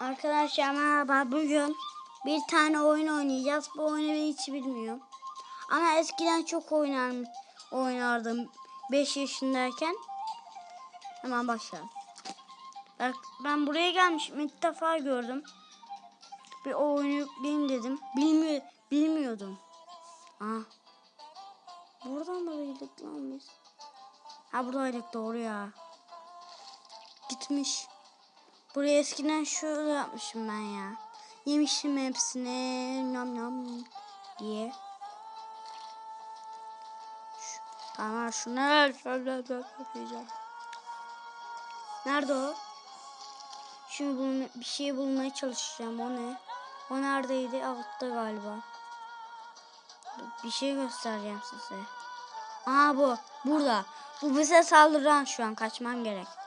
Arkadaşlar merhaba. Bugün bir tane oyun oynayacağız. Bu oyunu ben hiç bilmiyorum. Ama eskiden çok oynar, oynardım. 5 yaşındayken. Hemen başlayalım. Bak ben buraya gelmişim. İlk defa gördüm. Bir oyunu yükleyeyim dedim. Bilmiyor, bilmiyordum. Aa. Buradan mı değildik lan biz? Ha buradaydık doğru ya. Gitmiş. Buraya eskiden şöyle yapmışım ben ya. Yemişim hepsini nam nam diye. Şu, tamam şunu şöyle yapacağım. Nerede o? Şimdi bulma, bir şey bulmaya çalışacağım. O ne? O neredeydi? Altta galiba. Bir şey göstereceğim size. Aa bu. Burada. Bu bize saldıran şu an. Kaçmam gerek.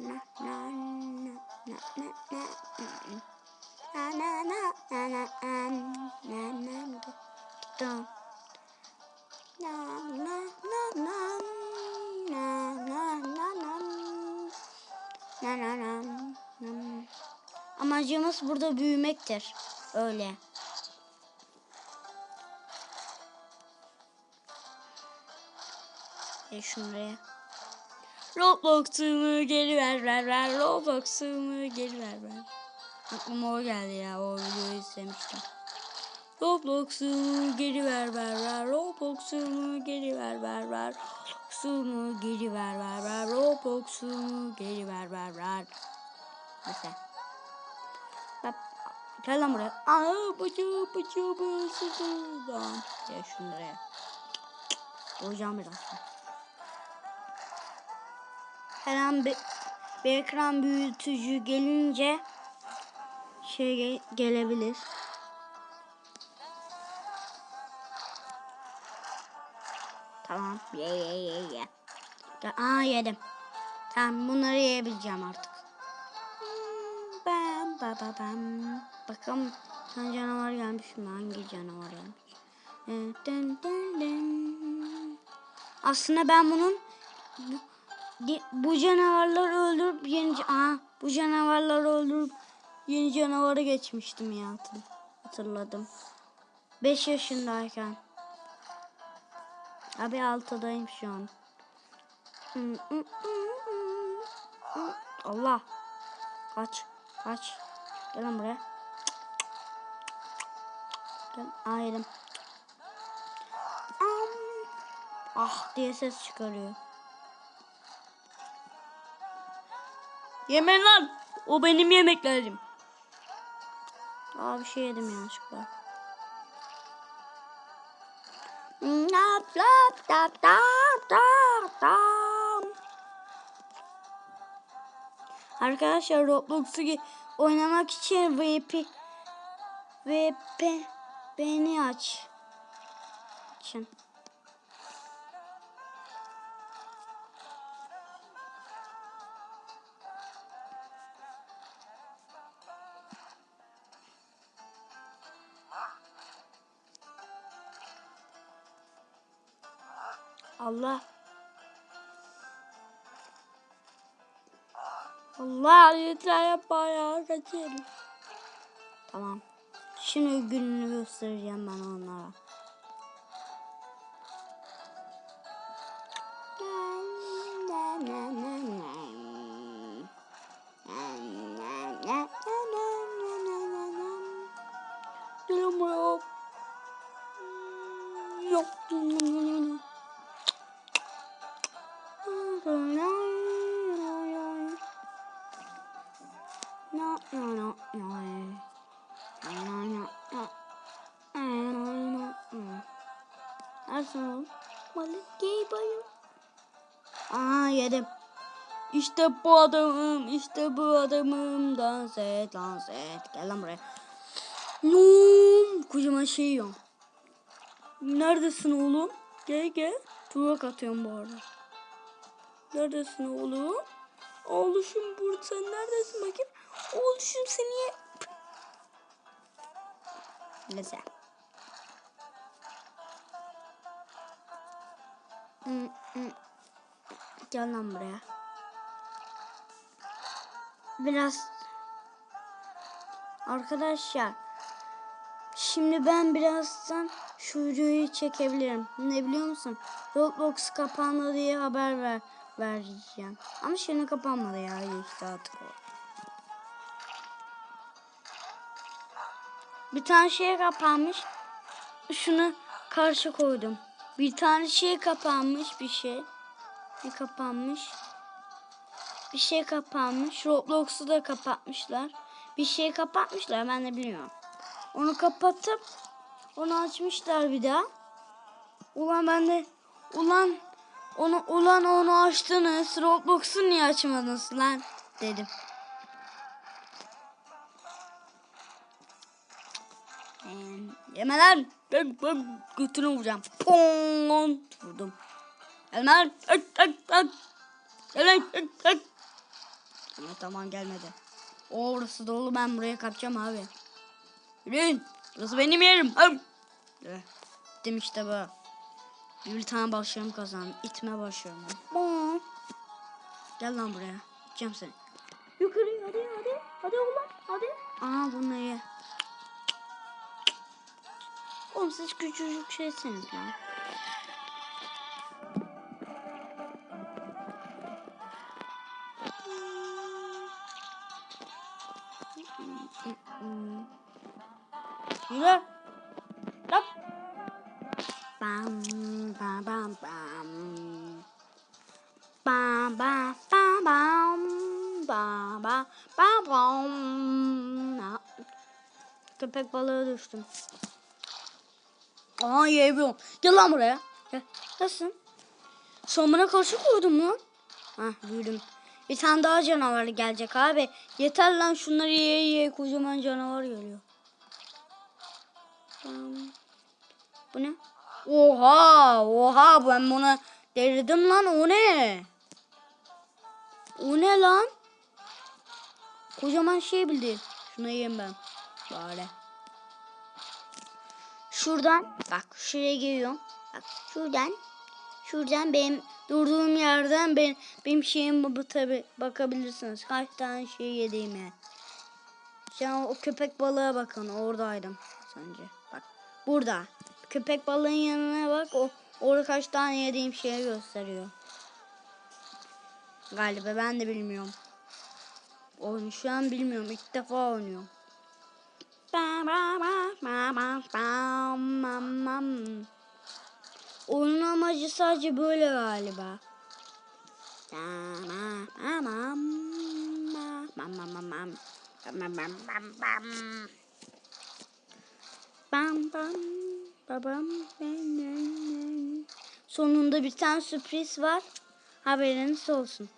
Na, na, na, na, na, na, na, na. Na, na, na, na, na, na. Tamam. Na, na, na, na, na, na, na, na. Na, na, na, na. Amacımız burada büyümektir. Öyle. E şuraya. Roblox'umu geri ver ver ver. Roblox'umu geri ver ver. Aklıma o geldi ya. O videoyu izlemiştim. Roblox'umu geri ver ver ver. Roblox'umu geri ver ver ver. Roblox'umu geri ver ver ver. Roblox'umu geri ver ver ver. Mesela. Bak. Gel lan buraya. Aa bıcı bıcı Lan. Ya şunlara ya. Boğacağım biraz. Her an bir, bir ekran büyütücü gelince şey ge- gelebilir. Tamam. Ye ye ye ye. Aa yedim. Tamam bunları yiyebileceğim artık. Bam ba ba bam. Bakalım sen canavar gelmiş mi? Hangi canavar gelmiş? Dın dın dın. Aslında ben bunun bu canavarları öldürüp yeni Aa, bu canavarları öldürüp yeni canavara geçmiştim ya hatır- hatırladım. 5 yaşındayken. Abi 6'dayım şu an. Allah. Kaç. Kaç. Gel lan buraya. Gel. Am. Ah diye ses çıkarıyor. Yemen lan. O benim yemeklerim. Aa bir şey yedim yanlışlıkla. Lap lap lap lap lap lap. Arkadaşlar Roblox'u oynamak için VP VP beni aç. Açın. Allah. Allah yeter yapma ya kaçayım. Tamam. Şimdi gününü göstereceğim ben onlara. Gelin Nasıl? Balık geliyor. Aa yedim. İşte bu adamım, işte bu adamım. Dans et, dans et. Gel lan buraya. Num, kocaman şey yiyorum. Neredesin oğlum? Gel gel. Tuğrak atıyorum bu arada. Neredesin oğlum? Oğluşum burada. Sen neredesin bakayım? Oğluşum seni... Neyse. Hmm, Gel lan buraya. Biraz Arkadaşlar Şimdi ben birazdan şu videoyu çekebilirim. Ne biliyor musun? Roblox kapandı diye haber ver vereceğim. Ama şimdi kapanmadı ya işte artık o. Bir tane şey kapanmış. Şunu karşı koydum. Bir tane şey kapanmış bir şey. Ne kapanmış? Bir şey kapanmış. Roblox'u da kapatmışlar. Bir şey kapatmışlar ben de bilmiyorum. Onu kapatıp onu açmışlar bir daha. Ulan ben de ulan onu ulan onu açtınız. Roblox'u niye açmadınız lan dedim. Yeme. Ben, ben götünü vuracağım. Pon vurdum. Gelme lan. Ök, ök, ök. Gel lan. Ök, ök. Ama tamam gelmedi. O orası dolu ben buraya kapacağım abi. Yürüyün. Burası benim yerim. Hım. Gittim işte bu. Bir tane başarım kazandım. İtme. Bom. Gel lan buraya. Gideceğim seni. Yukarı hadi hadi. Hadi oğlum hadi. Aa bunu ye. Oğlum siz küçücük şeysiniz ya. Yürü. Hop. Bam bam bam bam. Bam bam bam bam. Bam bam bam bam. Köpek balığı düştüm. Aa yiyebiliyorum. Gel lan buraya. Gel. Nasılsın? Son bana karşı koydum lan. Hah büyüdüm. Bir tane daha canavar gelecek abi. Yeter lan şunları ye ye kocaman canavar geliyor. Bu ne? Oha oha ben bunu devirdim lan o ne? O ne lan? Kocaman şey bildi. Şunu yiyeyim ben. Böyle. Şuradan bak şuraya giriyorum. Bak şuradan şuradan benim durduğum yerden ben benim şeyim bu tabi bakabilirsiniz. Kaç tane şey yediğime. Şu an o köpek balığa bakın oradaydım sence. Bak burada. Köpek balığın yanına bak o orada kaç tane yediğim şeyi gösteriyor. Galiba ben de bilmiyorum. Oyunu şu an bilmiyorum. İlk defa oynuyorum. Oyunun amacı sadece böyle galiba. Sonunda bir tane sürpriz var. Haberiniz olsun.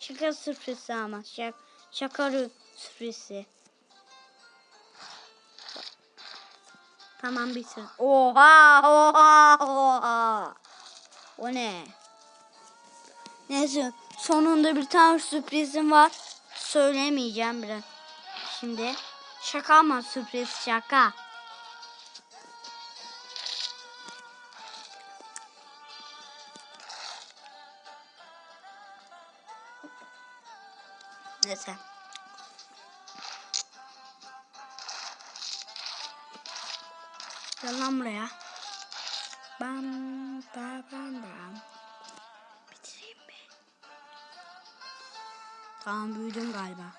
Şaka sürprizi ama. Şak, şaka sürprizi. Tamam bitir. Oha oha oha. O ne? Neyse sonunda bir tane sürprizim var. Söylemeyeceğim biraz. Şimdi şaka ama sürpriz şaka. Neyse. Gel lan buraya. Bam bam bam bam. Bitireyim mi? Tamam büyüdüm galiba.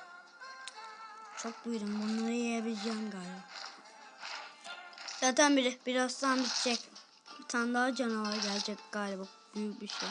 Çok büyüdüm. Bunları yiyebileceğim galiba. Zaten biri birazdan bitecek. Bir tane daha canavar gelecek galiba. Büyük bir şey.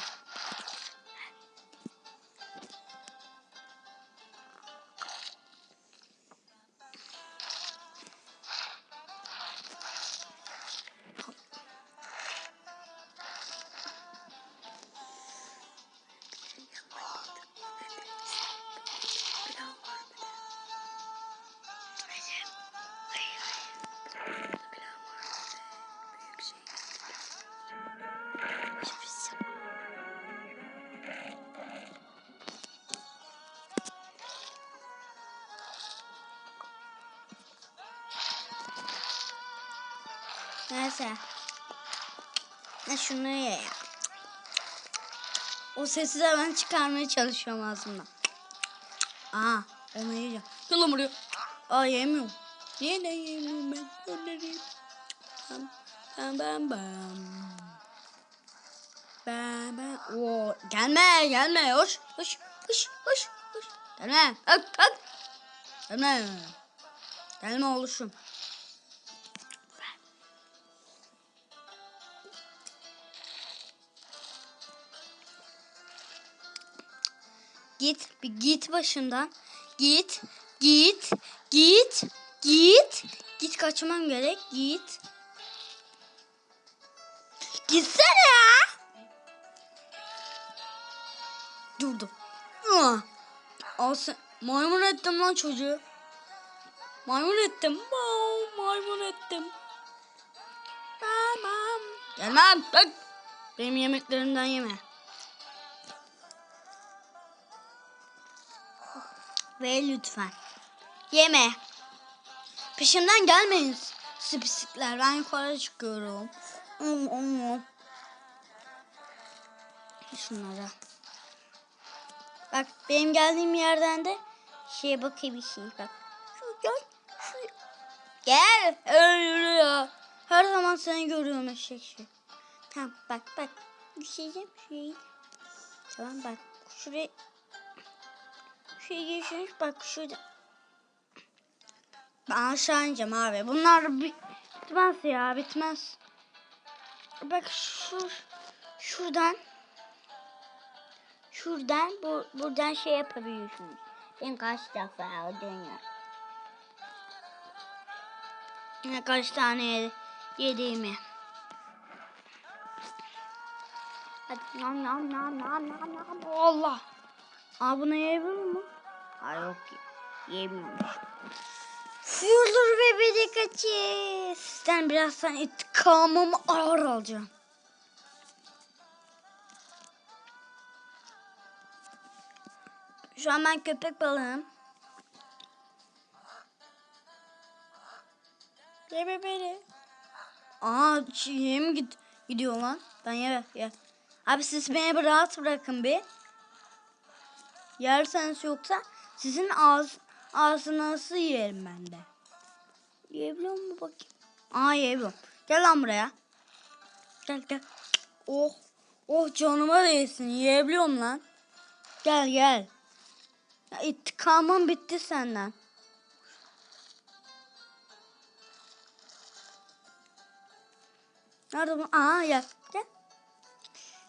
Neyse. Ne şunu ye ya. O sesi de ben çıkarmaya çalışıyorum ağzımdan. Aa, onu yiyeceğim. Gel lan buraya. Aa yemiyorum. Niye ne yemiyorum ben? Bam bam bam bam. Bam bam. Oo, gelme gelme. Hoş hoş hoş hoş hoş. Gelme. Kalk kalk. Gelme. Gelme oluşum. Git bir git başımdan. Git git git git. Git kaçmam gerek. Git. Gitsene ya. Durdum. Ah. Al sen. Maymun ettim lan çocuğu. Maymun ettim. Maymun ettim. Tamam. Gelmem. Benim yemeklerimden yeme. Ve lütfen. Yeme. Peşimden gelmeyin. Sipislikler. Ben yukarı çıkıyorum. Um, um. Şunlara. Bak benim geldiğim yerden de şeye bakayım bir şey bak. Şu gel. Şu. Gel. Ya. Her zaman seni görüyorum eşek şey. Tamam bak bak. Bir şey diyeceğim. Şey. Tamam bak. Şuraya. Şuraya geçiyoruz. Bak şurada. Ben aşağı ineceğim abi. Bunlar bitmez ya. Bitmez. Bak şu şuradan şuradan bu buradan şey yapabiliyorsunuz. Ben kaç defa dönüyor. Ne kaç tane yedi- yediğimi. Hadi nam nam nam nam nam nam. Allah. Aa bunu yiyebilir mi? Hayır yok ki. Yiyemiyormuş. Fırlar ve beni kaçır. Sizden birazdan intikamımı ağır alacağım. Şu an ben köpek balığım. Yeme beni. Aa mi gid gidiyor lan? Ben ye ye. Abi siz beni rahat bırakın bir. Yerseniz yoksa sizin ağız ağzınızı yerim ben de. Yiyebiliyor mu bakayım? Aa yiyebiliyorum. Gel lan buraya. Gel gel. Oh. Oh canıma değsin. Yiyebiliyorum lan. Gel gel. Ya, intikamım bitti senden. Nerede bu? Aa gel. Gel.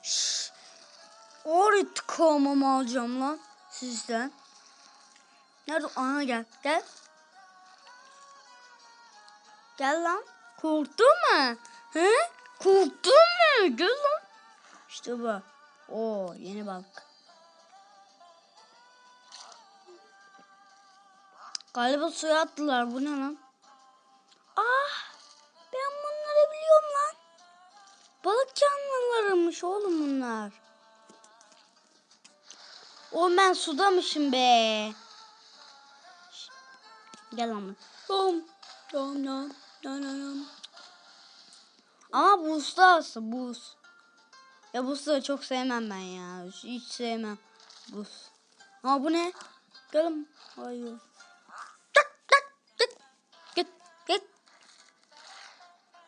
Şşş. Or intikamımı alacağım lan sizden. Nerede? Aa gel. Gel. Gel lan. Korktun mu? He? Korktun mu? Gel lan. İşte bu. Oo yeni balık. Galiba suya attılar. Bu ne lan? Ah! Ben bunları biliyorum lan. Balık canlılarıymış oğlum bunlar. O ben sudamışım be. Gel lan. Dom. Dom dom. Dom dom. Ama buzda aslında buz. Ya buzda çok sevmem ben ya. Hiç sevmem. Buz. Ama bu ne? Gelin. Hayır. Git. Git. Git.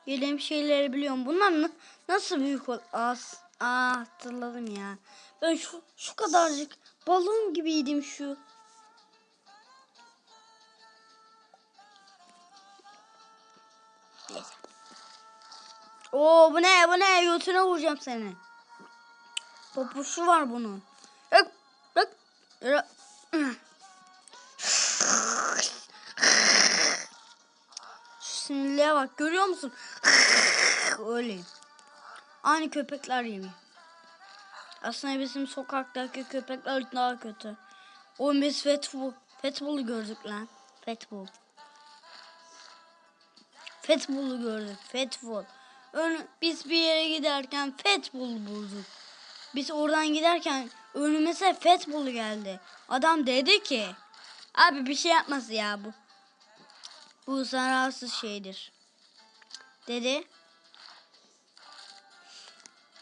Yediğim şeyleri biliyorum. Bunlar na- nasıl büyük ol? Az. Aa hatırladım ya. Ben şu şu kadarcık balon gibiydim şu. Oo bu ne bu ne götüne vuracağım seni. Popuşu var bunun. Bak bak. Sinirliğe bak görüyor musun? Öyleyim. Aynı köpekler yemeği. Aslında bizim sokaktaki köpekler daha kötü. O biz Fetbull. Fetbull'u gördük lan. Fetbull. Fetbull'u gördük. Fetbull. Biz bir yere giderken Fetbull bulduk. Biz oradan giderken önümüze Fetbull geldi. Adam dedi ki abi bir şey yapması ya bu. Bu zararsız şeydir. Dedi.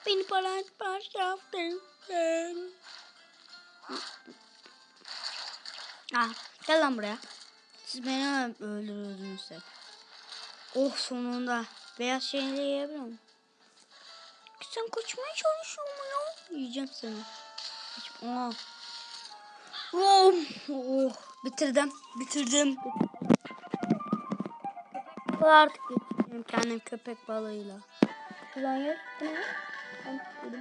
Beni paramparça yaptın. Ah, gel lan buraya. Siz beni öldürürdünüz hep. Oh sonunda. Beyaz şeyleri yiyebiliyor muyum? Sen kaçmaya çalışıyor mu ya? Yiyeceğim seni. Aa. Oh, oh, bitirdim. Bitirdim. Artık bitirdim kendim köpek balığıyla. Şuradan yer. Ben tuttum.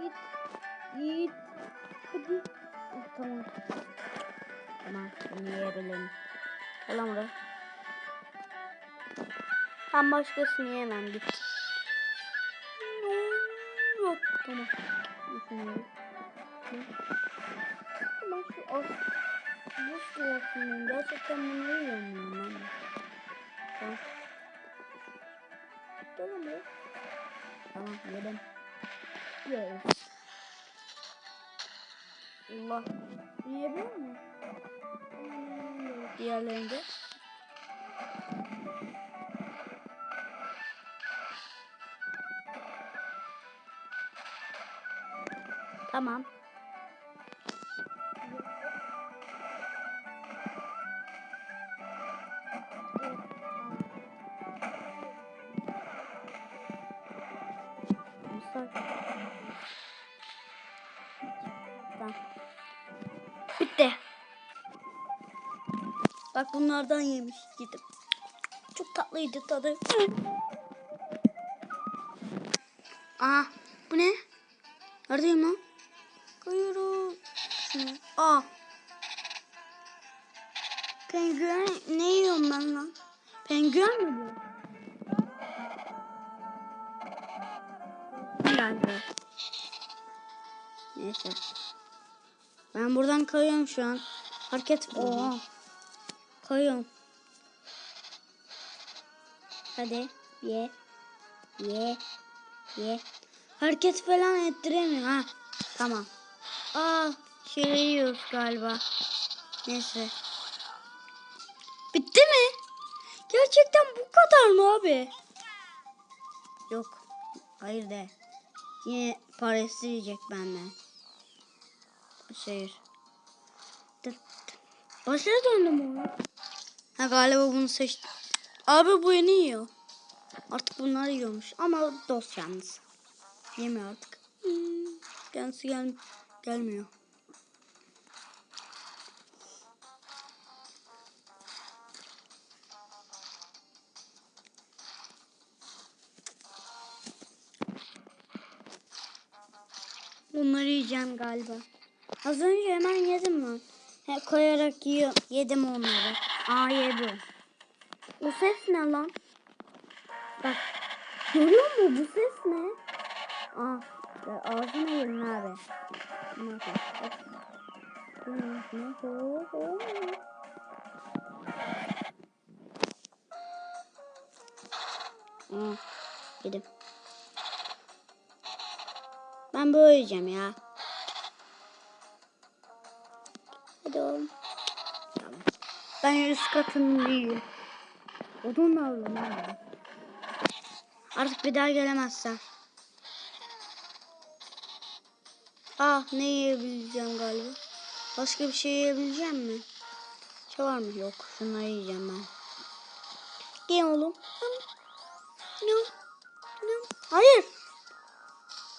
Git. Git. Hadi. Tamam. Tamam. Bunu yiyebilirim. Gel lan. Ben başkasını yemem. Bitti. Yok. Tamam. Ama şu az. Buz diyorsun. Gerçekten bunu yiyorum ben. Tamam. Tamam ya. Tamam yedim. Yes. Allah. Yiyebiliyor mu? Diğerlerinde. Tamam. Bitti. Bak bunlardan yemiş gidip. Çok tatlıydı tadı. Aa bu ne? Neredeyim lan? Kayıyorum şu an. Hareket. Oha. Kayıyorum. Hadi ye. Ye. Ye. Hareket falan ettiremiyor ha. Tamam. Aa şey yiyoruz galiba. Neyse. Bitti mi? Gerçekten bu kadar mı abi? Yok. Hayır de. Yine para isteyecek benden. Şehir. Başına döndüm onu. Ha galiba bunu seçtim. Abi bu yeni yiyor. Artık bunlar yiyormuş. Ama dost yalnız. Yemiyor artık. Hmm, kendisi gel gelmiyor. Bunları yiyeceğim galiba. Az önce hemen yedim lan. He, koyarak yiyor, yedim onları. Aa yedim. O ses ne lan? Bak. Görüyor musun bu ses ne? Aa, ağzına yerin abi. Aa, yedim. Ben böyle yiyeceğim ya. Tamam. Ben üst katını yiyeyim. Odun alalım abi. Artık bir daha gelemezler. Ah ne yiyebileceğim galiba. Başka bir şey yiyebileceğim mi? Şey var mı? Yok. Şunları yiyeceğim ben. Gel oğlum. Hayır.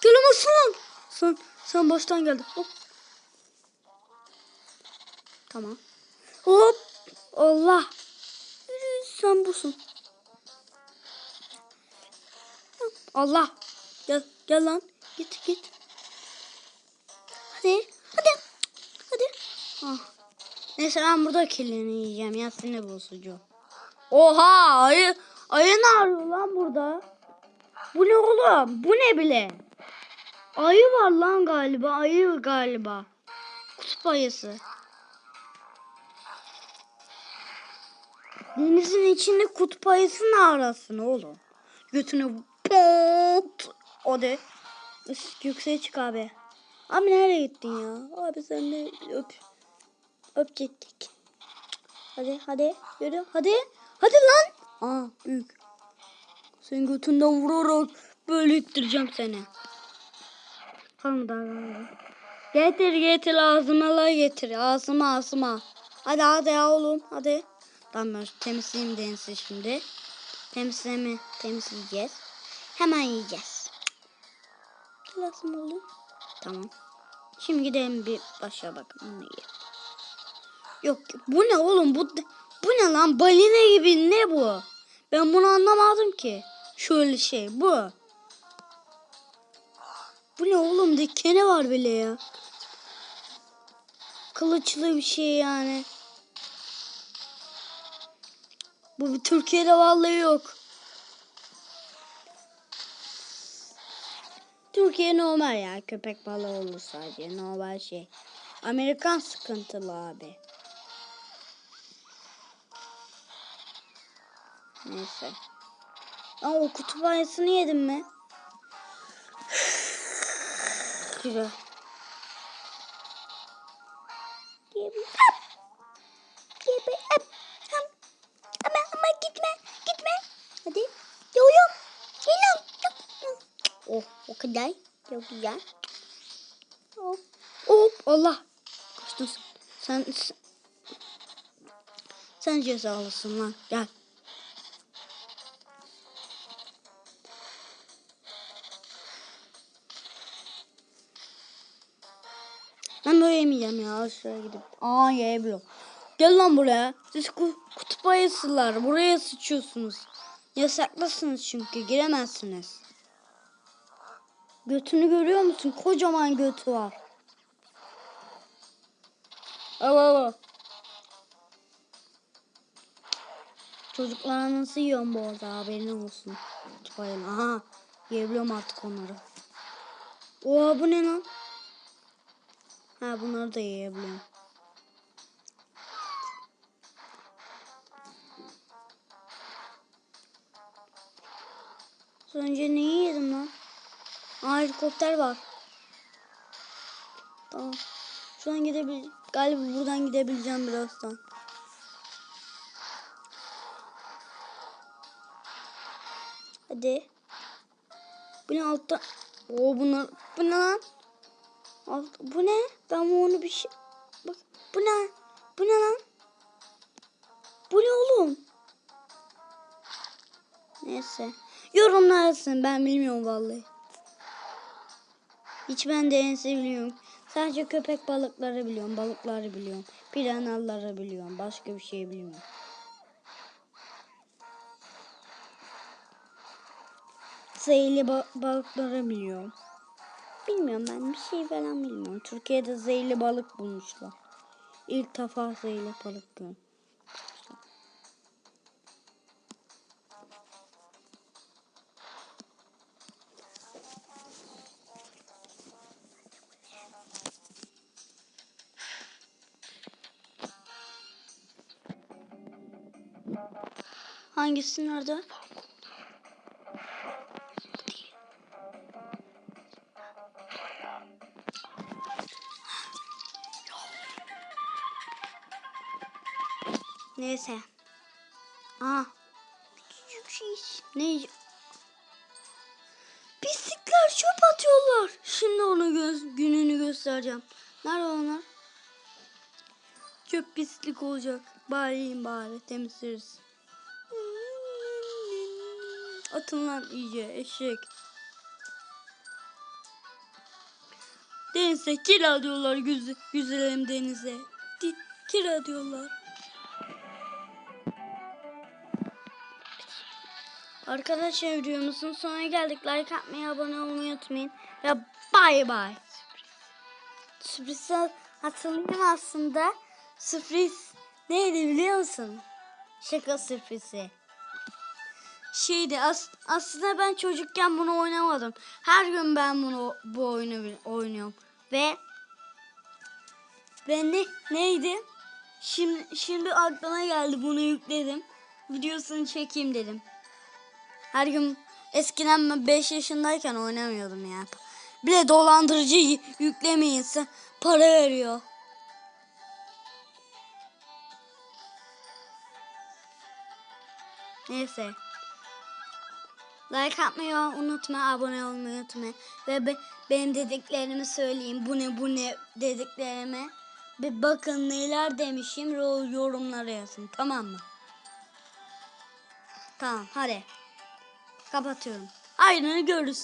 Gelemezsin lan. Sen, sen baştan geldin. Hop. Tamam. Hop. Allah. Yürü, Sen busun. Allah. Gel, gel lan. Git, git. Hadi, hadi. Hadi. Ah. Neyse ben burada kirlerini yiyeceğim ya sinir bozucu. Oha ayı, ayı ne arıyor lan burada? Bu ne oğlum? Bu ne bile? Ayı var lan galiba. Ayı galiba. Kutup ayısı. Denizin içinde kutup ayısı ne arasın oğlum? Götüne pot. O de. Üst yükseğe çık abi. Abi nereye gittin ya? Abi sen de öp. Öpecektik. Hadi hadi yürü hadi. Hadi lan. Aa büyük. Senin götünden vurarak böyle ittireceğim seni. Tamam da. Getir getir ağzıma la getir. Ağzıma ağzıma. Hadi hadi ya oğlum hadi. Tamam ben temizleyeyim denizi şimdi. Temizleme temizleyeceğiz. Hemen yiyeceğiz. Lazım oğlum. Tamam. Şimdi gidelim bir başa bunu yiyelim. Yok bu ne oğlum bu bu ne lan balina gibi ne bu? Ben bunu anlamadım ki. Şöyle şey bu. Bu ne oğlum dikeni var bile ya. Kılıçlı bir şey yani. Bu Türkiye'de vallahi yok. Türkiye normal ya köpek balığı olur sadece normal şey. Amerikan sıkıntılı abi. Neyse. Aa o kutup ayısını yedin mi? Güzel. Kadar. Çok güzel. Hop. Hop. Allah. Kaçtın sen. Sen, sen, cezalısın lan. Gel. Ben böyle yemeyeceğim ya. Aşağıya gidip. Aa yiyebiliyorum. Gel lan buraya. Siz ku kutup ayısılar. Buraya sıçıyorsunuz. Yasaklısınız çünkü. Giremezsiniz. Götünü görüyor musun? Kocaman götü var. Al al al. Çocuklar nasıl yiyorum bu arada haberin olsun. Ayını. Aha. Yiyebiliyorum artık onları. Oha bu ne lan? Ha bunları da yiyebiliyorum. Az önce neyi yedim lan? Aa helikopter var. Tamam. Şu an gidebil galiba buradan gidebileceğim birazdan. Hadi. Bu ne altta? Oo bunlar bu ne lan? Alt, bu ne? Ben onu bir şey... Bak bu ne? Bu ne lan? Bu ne oğlum? Neyse. Yorumlar yazın. Ben bilmiyorum vallahi. Hiç ben de en biliyorum. Sadece köpek balıkları biliyorum. Balıkları biliyorum. Piranaları biliyorum. Başka bir şey bilmiyorum. Zehirli ba balıkları biliyorum. Bilmiyorum ben bir şey falan bilmiyorum. Türkiye'de zehirli balık bulmuşlar. İlk defa zehirli balık Hangisi nerede? Neyse. Aa. Küçük şey. Ne? Pislikler çöp atıyorlar. Şimdi onu göz, gününü göstereceğim. Nerede onlar? Çöp pislik olacak. Bari bari temizleriz. Atın lan iyice eşek. Denize kira diyorlar güzel, güzelim denize. Di, kira diyorlar. Arkadaşlar videomuzun sonuna geldik. Like atmayı, abone olmayı unutmayın. Ve bay bay. Sürpriz hatırlayayım aslında. Sürpriz neydi biliyor musun? Şaka sürprizi. Şeydi as aslında ben çocukken bunu oynamadım. Her gün ben bunu bu oyunu oynuyorum. Ve ve ne neydi? Şimdi şimdi aklıma geldi bunu yükledim. Videosunu çekeyim dedim. Her gün eskiden ben 5 yaşındayken oynamıyordum ya. Bir de dolandırıcı yüklemeyinse para veriyor. Neyse. Like atmayı unutma, abone olmayı unutma. Ve be- benim dediklerimi söyleyeyim. Bu ne bu ne dediklerime. Bir bakın neler demişim yorumlara yazın. Tamam mı? Tamam hadi. Kapatıyorum. Ayrını görürüz.